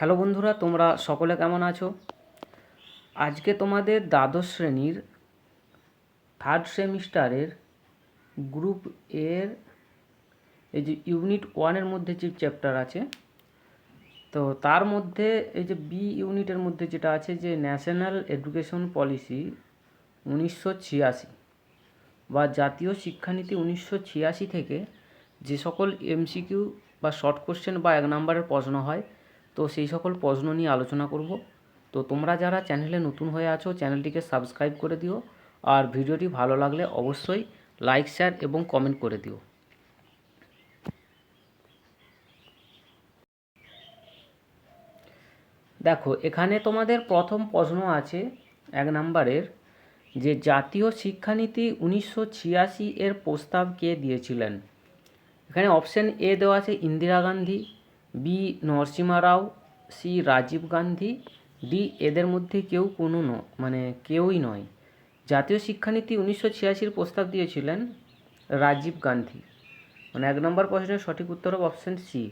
Hello বন্ধুরা, তোমরা সকলে কেমন আছো? আজকে তোমাদের দ্বাদশ শ্রেণির থার্ড সেমিস্টারের গ্রুপ এর এই যে ইউনিট ওয়ানের মধ্যে যে চ্যাপ্টার আছে, তো তার মধ্যে এই যে বি ইউনিটের মধ্যে যেটা আছে যে ন্যাশনাল এডুকেশন পলিসি উনিশশো ছিয়াশি বা জাতীয় শিক্ষানীতি উনিশশো ছিয়াশি থেকে যে সকল এমসিকিউ বা শর্ট কোশ্চেন বা এক নম্বরের প্রশ্ন হয় তো সেই সকল প্রশ্ন নিয়ে আলোচনা করব। তো তোমরা যারা চ্যানেলে নতুন হয়ে আছো, চ্যানেলটিকে সাবস্ক্রাইব করে দিও। আর ভিডিওটি ভালো লাগলে অবশ্যই লাইক, শেয়ার এবং কমেন্ট করে দিও। দেখো, এখানে তোমাদের প্রথম প্রশ্ন আছে এক নম্বরের যে, জাতীয় শিক্ষানীতি উনিশশো ছিয়াশি এর প্রস্তাব কে দিয়েছিলেন? এখানে অপশান এ দেওয়া আছে Indira Gandhi. B Narasimha Rao C Rajiv Gandhi, D এদের মধ্যে কেউ কোনো ন মানে কেউই নয়। জাতীয় শিক্ষানীতি উনিশশো ছিয়াশির প্রস্তাব দিয়েছিলেন রাজীব গান্ধী। মানে এক নম্বর প্রশ্নের সঠিক উত্তর হবে অপশান সি।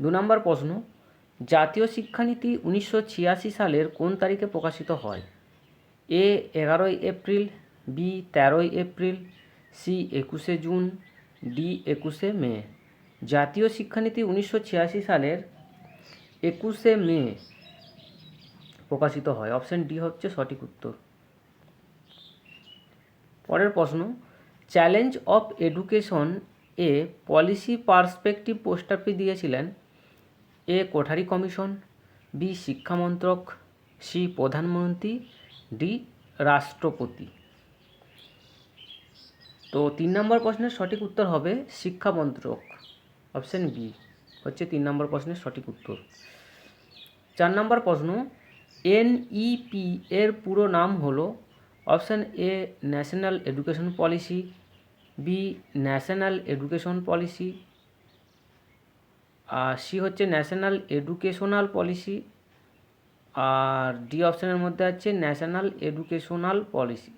দু নম্বর প্রশ্ন, জাতীয় শিক্ষানীতি উনিশশো ছিয়াশি সালের কোন তারিখে প্রকাশিত হয়? এ এগারোই এপ্রিল, বি তেরোই এপ্রিল, সি একুশে জুন, ডি একুশে মে। জাতীয় শিক্ষানীতি উনিশশো ছিয়াশি সালের একুশে মে প্রকাশিত হয়। অপশান ডি হচ্ছে সঠিক উত্তর। পরের প্রশ্ন, challenge of education a policy perspective পোস্টারটি দিয়েছিলেন এ কোঠারি কমিশন, বি শিক্ষামন্ত্রক, সি প্রধানমন্ত্রী, ডি রাষ্ট্রপতি। তো তিন নম্বর প্রশ্নের সঠিক উত্তর হবে শিক্ষামন্ত্রক। অপশান বি হচ্ছে তিন নম্বর প্রশ্নের সঠিক উত্তর। চার নম্বর প্রশ্ন এনইপি এর পুরো নাম হলো option A, national education policy, B, national education policy, R C হচ্ছে ন্যাশনাল এডুকেশনাল পলিসি, আর ডি অপশানের মধ্যে আছে ন্যাশনাল এডুকেশনাল পলিসি।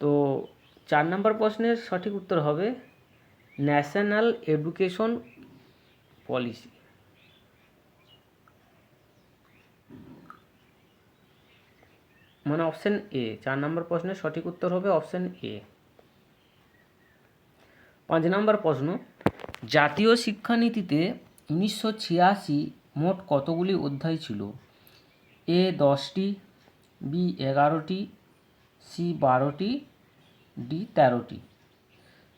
তো চার নম্বর প্রশ্নের সঠিক উত্তর হবে ন্যাশনাল এডুকেশন পলিসি। মানে অপশান এ, চার নম্বর প্রশ্নের সঠিক উত্তর হবে অপশান এ। পাঁচ নম্বর প্রশ্ন, জাতীয় শিক্ষানীতিতে উনিশশো ছিয়াশি মোট কতগুলি অধ্যায় ছিল? এ দশটি, বি এগারোটি, সি বারোটি, ডি তেরোটি।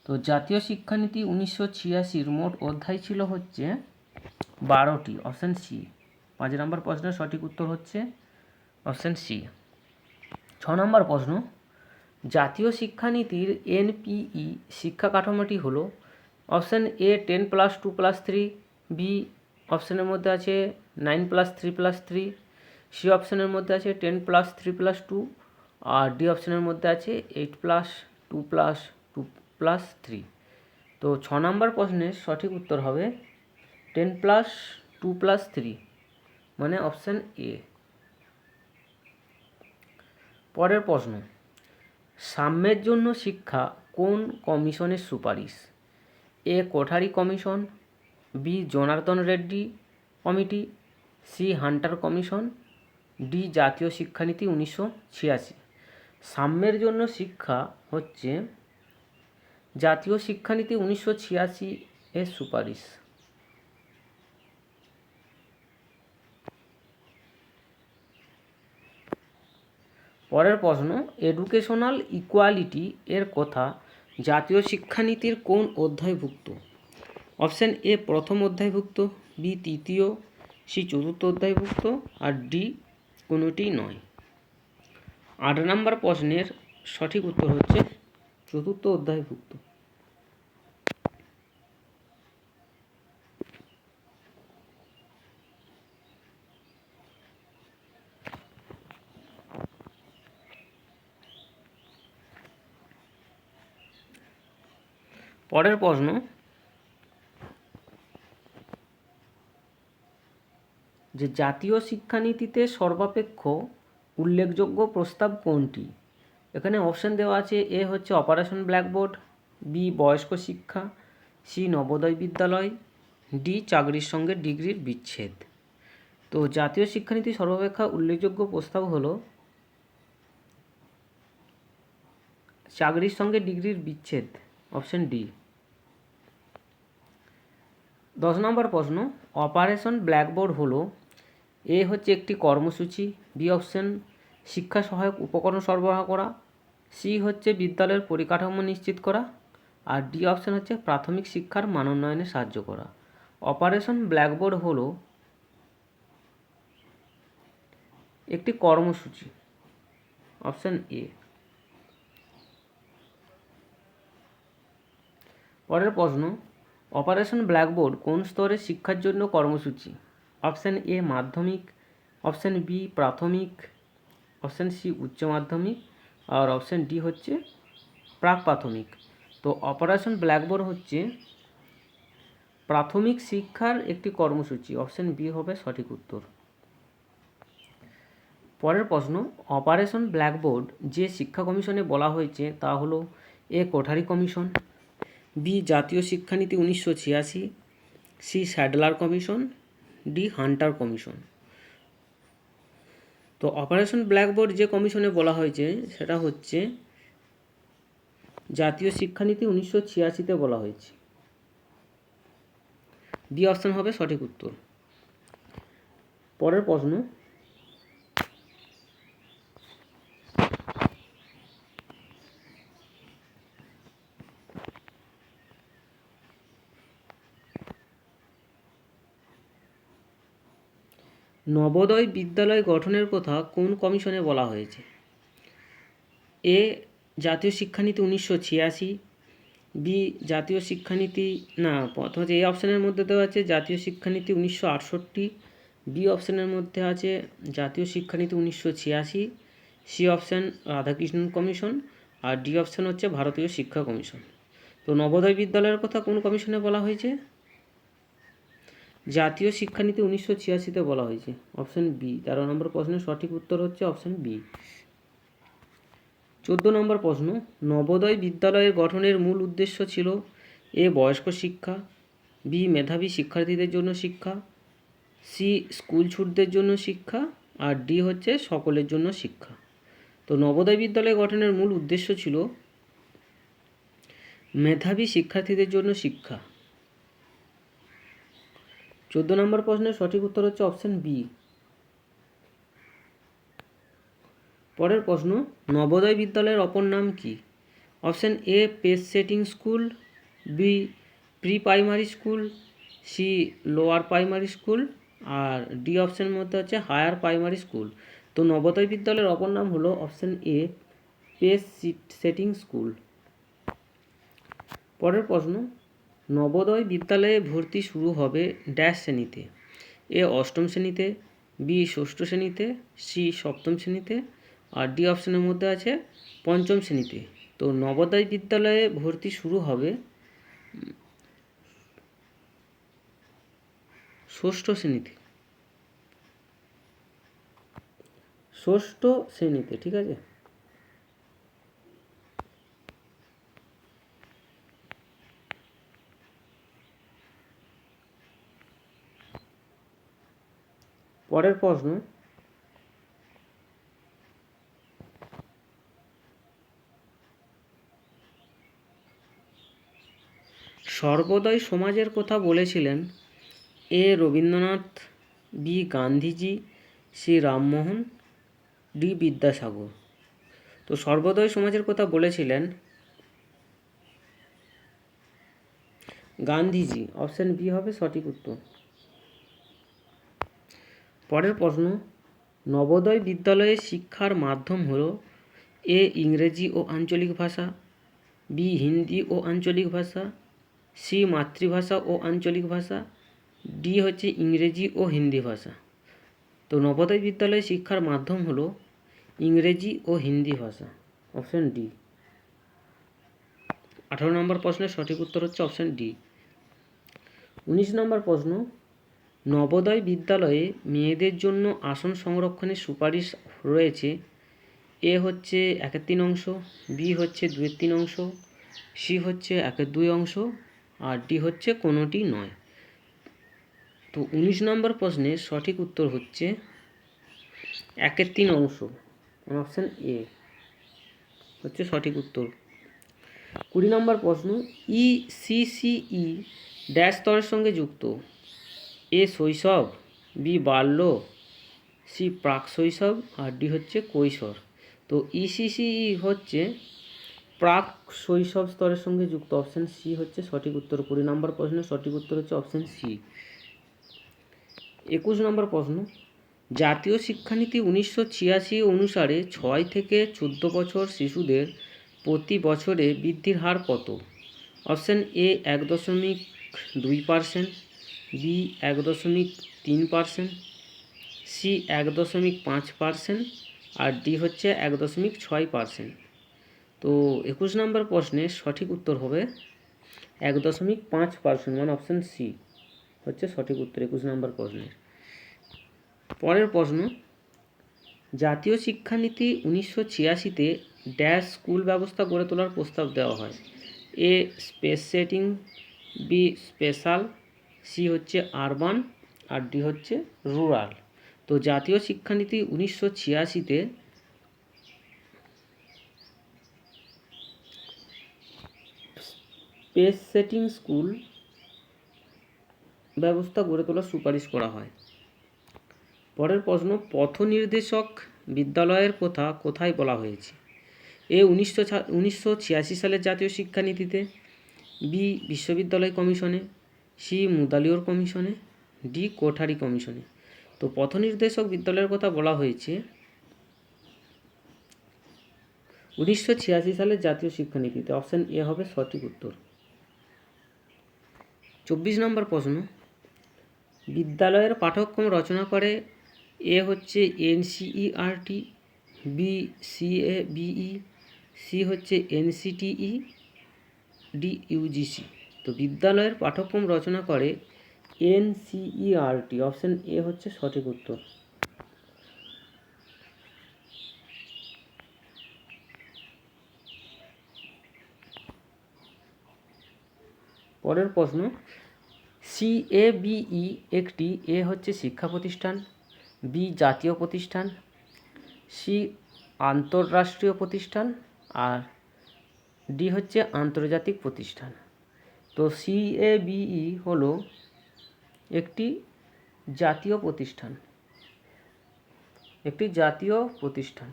তো জাতীয় শিক্ষানীতি উনিশশো ছিয়াশির মোট অধ্যায় ছিল হচ্ছে বারোটি অপশান সি পাঁচ নম্বর প্রশ্নের সঠিক উত্তর হচ্ছে অপশান সি ছ নম্বর প্রশ্ন, জাতীয় শিক্ষানীতির এনপিই শিক্ষা কাঠামোটি হলো option A ten plus two plus three B অপশানের মধ্যে আছে nine plus three plus three C অপশানের মধ্যে আছে ten plus three plus two আর ডি অপশানের মধ্যে আছে eight plus two plus plus three তো ছ নম্বর প্রশ্নের সঠিক উত্তর হবে ten plus two plus three মানে অপশান এ পরের প্রশ্ন, সাম্যের জন্য শিক্ষা কোন কমিশনের সুপারিশ? A Kothari commission B Janardhan Reddy committee C Hunter commission D জাতীয় শিক্ষানীতি উনিশশো ছিয়াশি। সাম্যের জন্য শিক্ষা হচ্ছে জাতীয় শিক্ষানীতি উনিশশো ছিয়াশি এর সুপারিশ। পরের প্রশ্ন এডুকেশনাল ইকুয়ালিটি এর কথা জাতীয় শিক্ষানীতির কোন অধ্যায়ভুক্ত? অপশান এ প্রথম অধ্যায়ভুক্ত বি তৃতীয় সি চতুর্থ অধ্যায়ভুক্ত, আর ডি কোনোটিই নয়। আট নম্বর প্রশ্নের সঠিক উত্তর হচ্ছে চতুর্থ অধ্যায়ভুক্ত। পরের প্রশ্ন, যে জাতীয় শিক্ষানীতিতে সর্বাপেক্ষ উল্লেখযোগ্য প্রস্তাব কোনটি? এখানে অপশান দেওয়া আছে, এ হচ্ছে অপারেশন ব্ল্যাকবোর্ড বি বয়স্ক শিক্ষা সি নবোদয় বিদ্যালয় ডি চাকরির সঙ্গে ডিগ্রির বিচ্ছেদ। তো জাতীয় শিক্ষানীতি সর্বাপেক্ষা উল্লেখযোগ্য প্রস্তাব হলো, চাকরির সঙ্গে ডিগ্রির বিচ্ছেদ। Option D. দশ নম্বর প্রশ্ন, অপারেশন ব্ল্যাকবোর্ড হলো, এ হচ্ছে একটি কর্মসূচি, বি অপশন শিক্ষা সহায়ক উপকরণ সরবরাহ করা, সি হচ্ছে বিদ্যালয়ের পরিকাঠামো নিশ্চিত করা, আর ডি অপশন হচ্ছে প্রাথমিক শিক্ষার মানোন্নয়নে সাহায্য করা। অপারেশন ব্ল্যাকবোর্ড হলো একটি কর্মসূচি, অপশন এ। পরের প্রশ্ন, অপারেশন ব্ল্যাকবোর্ড কোন স্তরের শিক্ষার জন্য কর্মসূচি? অপশান এ মাধ্যমিক, অপশান বি প্রাথমিক, অপশান সি উচ্চ মাধ্যমিক, আর অপশান ডি হচ্ছে প্রাক প্রাথমিক। তো অপারেশন ব্ল্যাকবোর্ড হচ্ছে প্রাথমিক শিক্ষার একটি কর্মসূচি। অপশান বি হবে সঠিক উত্তর। পরের প্রশ্ন, অপারেশন ব্ল্যাকবোর্ড যে শিক্ষা কমিশনে বলা হয়েছে তা হলো এ কোঠারি কমিশন বি জাতীয় শিক্ষানীতি উনিশশো ছিয়াশি, C Sadler commission, D Hunter commission. তো অপারেশন ব্ল্যাকবোর্ড যে কমিশনে বলা হয়েছে, সেটা হচ্ছে জাতীয় শিক্ষানীতি উনিশশো ছিয়াশিতে বলা হয়েছে। বি অপশন হবে সঠিক উত্তর। পরের প্রশ্ন নবোদয় বিদ্যালয় গঠনের কথা কোন কমিশনে বলা হয়েছে? এ, জাতীয় শিক্ষানীতি উনিশশো ছিয়াশি, বি, জাতীয় শিক্ষানীতি, না প্রথম হচ্ছে এই অপশানের মধ্যে দেওয়া আছে জাতীয় শিক্ষানীতি উনিশশো আটষট্টি, বি অপশানের মধ্যে আছে জাতীয় শিক্ষানীতি উনিশশো ছিয়াশি, সি অপশান রাধাকৃষ্ণন কমিশন, আর ডি অপশান হচ্ছে ভারতীয় শিক্ষা কমিশন। তো নবোদয় বিদ্যালয়ের কথা কোন কমিশনে বলা হয়েছে? জাতীয় শিক্ষানীতি উনিশশো ছিয়াশিতে বলা হয়েছে। অপশান বি তেরো নম্বর প্রশ্নের সঠিক উত্তর হচ্ছে অপশান বি চোদ্দ নম্বর প্রশ্ন, নবোদয় বিদ্যালয়ের গঠনের মূল উদ্দেশ্য ছিল এ, বয়স্ক শিক্ষা বি মেধাবী শিক্ষার্থীদের জন্য শিক্ষা সি স্কুল ছুটদের জন্য শিক্ষা, আর ডি হচ্ছে সকলের জন্য শিক্ষা। তো নবোদয় বিদ্যালয় গঠনের মূল উদ্দেশ্য ছিল মেধাবী শিক্ষার্থীদের জন্য শিক্ষা। চোদ্দ নম্বর প্রশ্নের সঠিক উত্তর হচ্ছে অপশান বি পরের প্রশ্ন, নবোদয় বিদ্যালয়ের অপর নাম কি? Option A pace setting school B pre primary school C lower primary school R D অপশানের মধ্যে হচ্ছে হায়ার প্রাইমারি স্কুল তো নবোদয় বিদ্যালয়ের অপর নাম হলো option A pace setting school পরের প্রশ্ন নবোদয় বিদ্যালয়ে ভর্তি শুরু হবে ড্যাশ শ্রেণীতে। এ অষ্টম শ্রেণীতে, বি ষষ্ঠ শ্রেণীতে, সি সপ্তম শ্রেণীতে, আর ডি অপশনের মধ্যে আছে পঞ্চম শ্রেণীতে। তো নবোদয় বিদ্যালয়ে ভর্তি শুরু হবে ষষ্ঠ শ্রেণীতে। ষষ্ঠ শ্রেণীতে, ঠিক আছে? পরের প্রশ্ন, সর্বদয় সমাজের কথা বলেছিলেন A Rabindranath B Gandhiji, C Rammohan, D Vidyasagar. তো সর্বদয় সমাজের কথা বলেছিলেন গান্ধীজি, অপশান বি হবে সঠিক উত্তর। পরের প্রশ্ন, নবোদয় বিদ্যালয়ে শিক্ষার মাধ্যম হল এ ইংরেজি ও আঞ্চলিক ভাষা, বি হিন্দি ও আঞ্চলিক ভাষা, সি মাতৃভাষা ও আঞ্চলিক ভাষা, ডি হচ্ছে ইংরেজি ও হিন্দি ভাষা। তো নবোদয় বিদ্যালয়ে শিক্ষার মাধ্যম হলো ইংরেজি ও হিন্দি ভাষা, অপশান ডি। আঠারো নম্বর প্রশ্নের সঠিক উত্তর হচ্ছে অপশান ডি। উনিশ নম্বর প্রশ্ন নবোদয় বিদ্যালয়ে মেয়েদের জন্য আসন সংরক্ষণের সুপারিশ রয়েছে। এ হচ্ছে একের তিন অংশ, বি হচ্ছে দুয়ের তিন অংশ, সি হচ্ছে একের দুই অংশ, আর ডি হচ্ছে কোনোটি নয়। তো উনিশ নম্বর প্রশ্নের সঠিক উত্তর হচ্ছে একের তিন অংশ অপশান এ হচ্ছে সঠিক উত্তর। কুড়ি নম্বর প্রশ্ন, E C C E dash স্তরের সঙ্গে যুক্ত। এ শৈশব, বি বাল্য, সি প্রাক শৈশব, আর ডি হচ্ছে কৈশোর। তো ইসিসিই হচ্ছে প্রাক শৈশব স্তরের সঙ্গে যুক্ত অপশান সি হচ্ছে সঠিক উত্তর। কুড়ি নম্বর প্রশ্নের সঠিক উত্তর হচ্ছে অপশান সি। একুশ নম্বর প্রশ্ন, জাতীয় শিক্ষানীতি উনিশশো ছিয়াশি অনুসারে ছয় থেকে চোদ্দ বছর শিশুদের প্রতি বছরে বৃদ্ধির হার কত? অপশান এ এক দশমিক দুই পার্সেন্ট বি এক দশমিক তিন পার্সেন্ট, সি এক দশমিক পাঁচ পার্সেন্ট আর ডি হচ্ছে এক দশমিক ছয় পার্সেন্ট। তো একুশ নম্বর প্রশ্নের সঠিক উত্তর হবে এক দশমিক পাঁচ পার্সেন্ট মানে অপশান সি হচ্ছে সঠিক উত্তর একুশ নম্বর প্রশ্নের পরের প্রশ্ন, জাতীয় শিক্ষানীতি উনিশশো ছিয়াশিতে ড্যাশ স্কুল ব্যবস্থা গড়ে তোলার প্রস্তাব দেওয়া হয়। A space setting, B special C হচ্ছে আরবান আর ডি হচ্ছে রুরাল তো জাতীয় শিক্ষানীতি উনিশশো ছিয়াশিতে স্পেস সেটিং স্কুল ব্যবস্থা গড়ে তোলার সুপারিশ করা হয়। পরের প্রশ্ন, পথ নির্দেশক বিদ্যালয়ের কথা, কোথায় বলা হয়েছে? এ উনিশশো উনিশশো ছিয়াশি সালের জাতীয় শিক্ষানীতিতে, বি বিশ্ববিদ্যালয় কমিশনে সি মুদালিওর কমিশনে, ডি কোঠারি কমিশনে। তো পথ নির্দেশক বিদ্যালয়ের কথা বলা হয়েছে, উনিশশো ছিয়াশি সালের জাতীয় শিক্ষানীতিতে অপশান এ হবে সঠিক উত্তর। চব্বিশ নম্বর প্রশ্ন, বিদ্যালয়ের পাঠ্যক্রম রচনা করে এ হচ্ছে NCERT B C CA BE C হচ্ছে এনসিটিই ডি ইউজিসি তো বিদ্যালয়ের পাঠ্যক্রম রচনা করে এনসিইআরটি, অপশান এ হচ্ছে সঠিক উত্তর। পরের প্রশ্ন, সিএবিই একটি, এ হচ্ছে শিক্ষা প্রতিষ্ঠান, বি জাতীয় প্রতিষ্ঠান, সি আন্তঃরাষ্ট্রীয় প্রতিষ্ঠান, আর ডি হচ্ছে আন্তর্জাতিক প্রতিষ্ঠান। তো সিএবিই হলো একটি জাতীয় প্রতিষ্ঠান। একটি জাতীয় প্রতিষ্ঠান।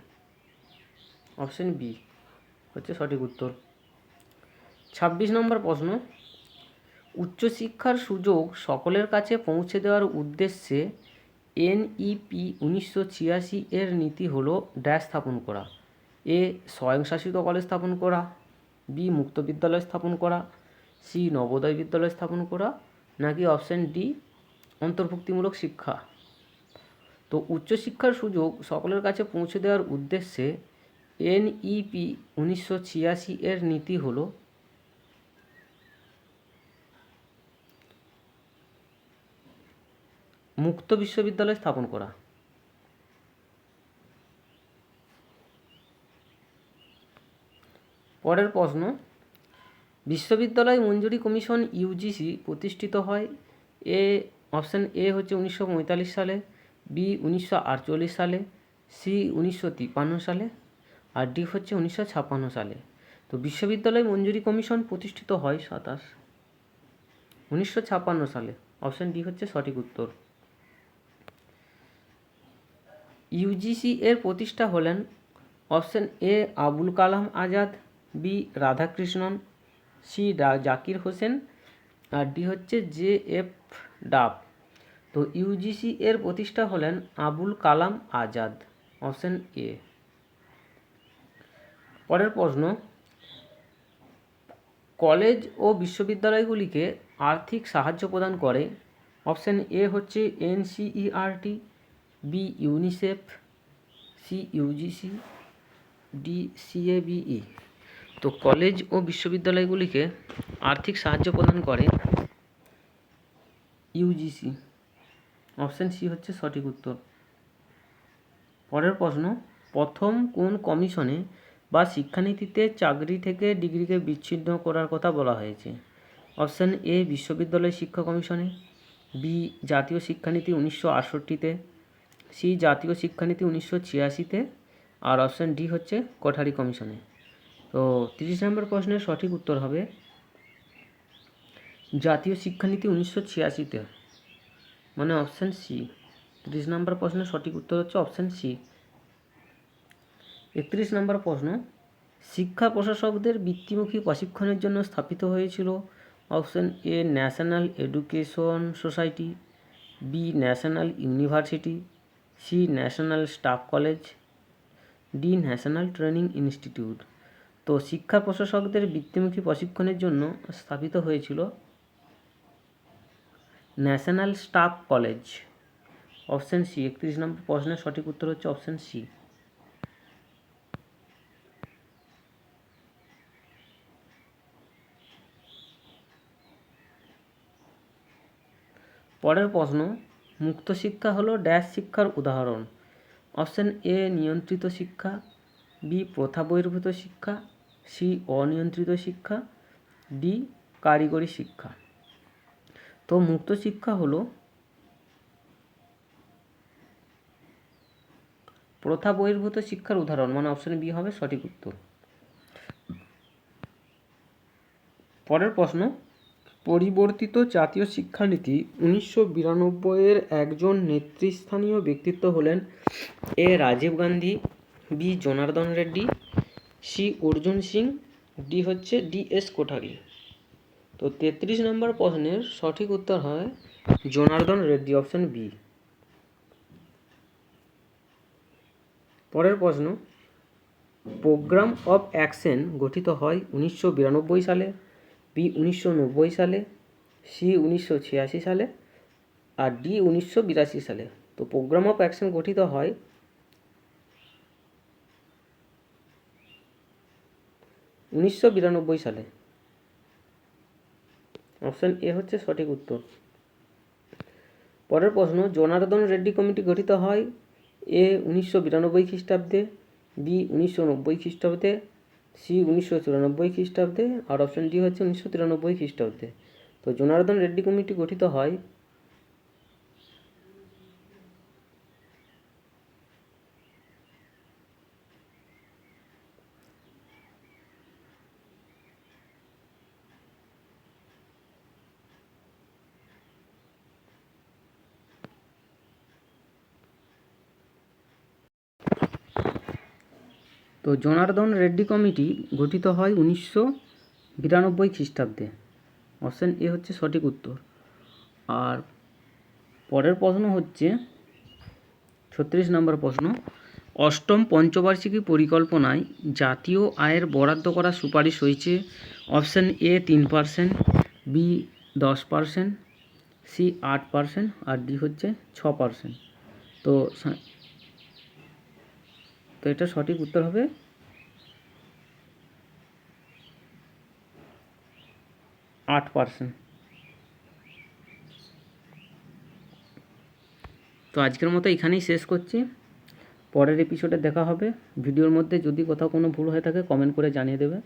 অপশন বি হচ্ছে সঠিক উত্তর। ছাব্বিশ নম্বর প্রশ্ন, উচ্চশিক্ষার সুযোগ সকলের কাছে পৌঁছে দেওয়ার উদ্দেশ্যে এনইপি উনিশশো ছিয়াশি এর নীতি হলো ড্যাশ স্থাপন করা। এ স্বয়ংশাসিত কলেজ স্থাপন করা, বি মুক্ত বিদ্যালয় স্থাপন করা সি নবোদয় বিদ্যালয় স্থাপন করা নাকি অপশান ডি অন্তর্ভুক্তিমূলক শিক্ষা? তো উচ্চশিক্ষার সুযোগ সকলের কাছে পৌঁছে দেওয়ার উদ্দেশ্যে এনইপি উনিশশো ছিয়াশি এর নীতি হলো মুক্ত বিশ্ববিদ্যালয় স্থাপন করা। পরের প্রশ্ন বিশ্ববিদ্যালয় মঞ্জুরি কমিশন ইউজিসি প্রতিষ্ঠিত হয়। এ, অপশান এ হচ্ছে উনিশশো পঁয়তাল্লিশ সালে, বি, উনিশশো আটচল্লিশ সালে, সি, উনিশশো তিপ্পান্ন সালে, আর ডি হচ্ছে উনিশশো ছাপ্পান্ন সালে। তো বিশ্ববিদ্যালয় মঞ্জুরি কমিশন প্রতিষ্ঠিত হয় সাতাশ। উনিশশো ছাপ্পান্ন সালে, অপশান ডি হচ্ছে সঠিক উত্তর। ইউজিসি এর প্রতিষ্ঠা হলেন option A Abul Kalam Azad, B Radhakrishnan C Zakir Hussain, R D হচ্ছে জে এফ ডাব। তো ইউজিসি এর প্রতিষ্ঠা হলেন আবুল কালাম আজাদ, অপশন এ। পরের প্রশ্ন, কলেজ ও বিশ্ববিদ্যালয়গুলিকে আর্থিক সাহায্য প্রদান করে। অপশন এ হচ্ছে NCERT B UNICEF, C UGC D CABE তো কলেজ ও বিশ্ববিদ্যালয়গুলিকে আর্থিক সাহায্য প্রদান করে ইউজিসি অপশান সি হচ্ছে সঠিক উত্তর। পরের প্রশ্ন, প্রথম কোন কমিশনে বা শিক্ষানীতিতে চাকরি থেকে ডিগ্রিকে বিচ্ছিন্ন করার কথা বলা হয়েছে? অপশান এ বিশ্ববিদ্যালয় শিক্ষা কমিশনে। বি জাতীয় শিক্ষানীতি উনিশশো আটষট্টিতে। সি জাতীয় শিক্ষানীতি উনিশশো ছিয়াশিতে। আর অপশান ডি হচ্ছে কোঠারি কমিশনে। তো তিরিশ নম্বর প্রশ্নের সঠিক উত্তর হবে জাতীয় শিক্ষানীতি উনিশশো ছিয়াশিতে মানে অপশান সি তিরিশ নম্বর প্রশ্নের সঠিক উত্তর হচ্ছে অপশান সি একত্রিশ নম্বর প্রশ্ন, শিক্ষা প্রশাসকদের বৃত্তিমুখী প্রশিক্ষণের জন্য স্থাপিত হয়েছিল option A national education society B national university C national staff college D national training institute তো শিক্ষা প্রশাসকদের বৃত্তিমুখী প্রশিক্ষণের জন্য স্থাপিত হয়েছিল national staff college, option C. একত্রিশ নম্বর প্রশ্নের সঠিক উত্তর হচ্ছে অপশন সি। পরের প্রশ্ন, মুক্ত শিক্ষা হলো ড্যাশ শিক্ষার উদাহরণ। অপশন এ, নিয়ন্ত্রিত শিক্ষা, বি, প্রথা বহির্ভূত শিক্ষা সি অনিয়ন্ত্রিত শিক্ষা, ডি কারিগরি শিক্ষা। তো মুক্ত শিক্ষা হলো প্রথা বহির্ভূত শিক্ষার উদাহরণ মানে অপশন বি হবে সঠিক উত্তর। পরের প্রশ্ন, পরিবর্তিত জাতীয় শিক্ষানীতি উনিশশো বিরানব্বইয়ের একজন নেতৃস্থানীয় ব্যক্তিত্ব হলেন A Rajiv Gandhi, B Janardhan Reddy C Arjun Singh, D হচ্ছে ডি এস কোঠারি। তো তেত্রিশ নম্বর প্রশ্নের সঠিক উত্তর হয় জনার্দন রেড্ডি অপশন বি পরের প্রশ্ন প্রোগ্রাম অফ অ্যাকশন গঠিত হয় উনিশশো বিরানব্বই সালে বি উনিশশো নব্বই সালে সি উনিশশো ছিয়াশি সালে, আর ডি উনিশশো বিরাশি সালে। তো প্রোগ্রাম অফ অ্যাকশন গঠিত হয় উনিশশো বিরানব্বই সালে। অপশান এ হচ্ছে সঠিক উত্তর। পরের প্রশ্ন, জনার্দন রেড্ডি কমিটি গঠিত হয় এ উনিশশো বিরানব্বই খ্রিস্টাব্দে, বি উনিশশো নব্বই খ্রিস্টাব্দে, সি উনিশশো চুরানব্বই খ্রিস্টাব্দে, আর অপশন ডি হচ্ছে উনিশশো তিরানব্বই খ্রিস্টাব্দে। তো জনার্দন রেড্ডি কমিটি গঠিত হয় তো জনার্দন রেড্ডি কমিটি গঠিত হয় উনিশশো বিরানব্বই খ্রিস্টাব্দে। অপশান এ হচ্ছে সঠিক উত্তর। আর পরের প্রশ্ন হচ্ছে, ছত্রিশ নম্বর প্রশ্ন, অষ্টম পঞ্চবার্ষিকী পরিকল্পনায় জাতীয় আয়ের বরাদ্দ করার সুপারিশ হয়েছে? অপশান এ তিন পার্সেন্ট, বি দশ পার্সেন্ট, সি আট পার্সেন্ট, আর ডি হচ্ছে ছ পার্সেন্ট। তো তো এটা সঠিক উত্তর হবে? আট পার্সেন্ট তো আজকের মতো এখানেই শেষ করছি। পরের এপিসোডে দেখা হবে। ভিডিওর মধ্যে যদি কোথাও কোনো ভুল হয়ে থাকে কমেন্ট করে জানিয়ে দেবে।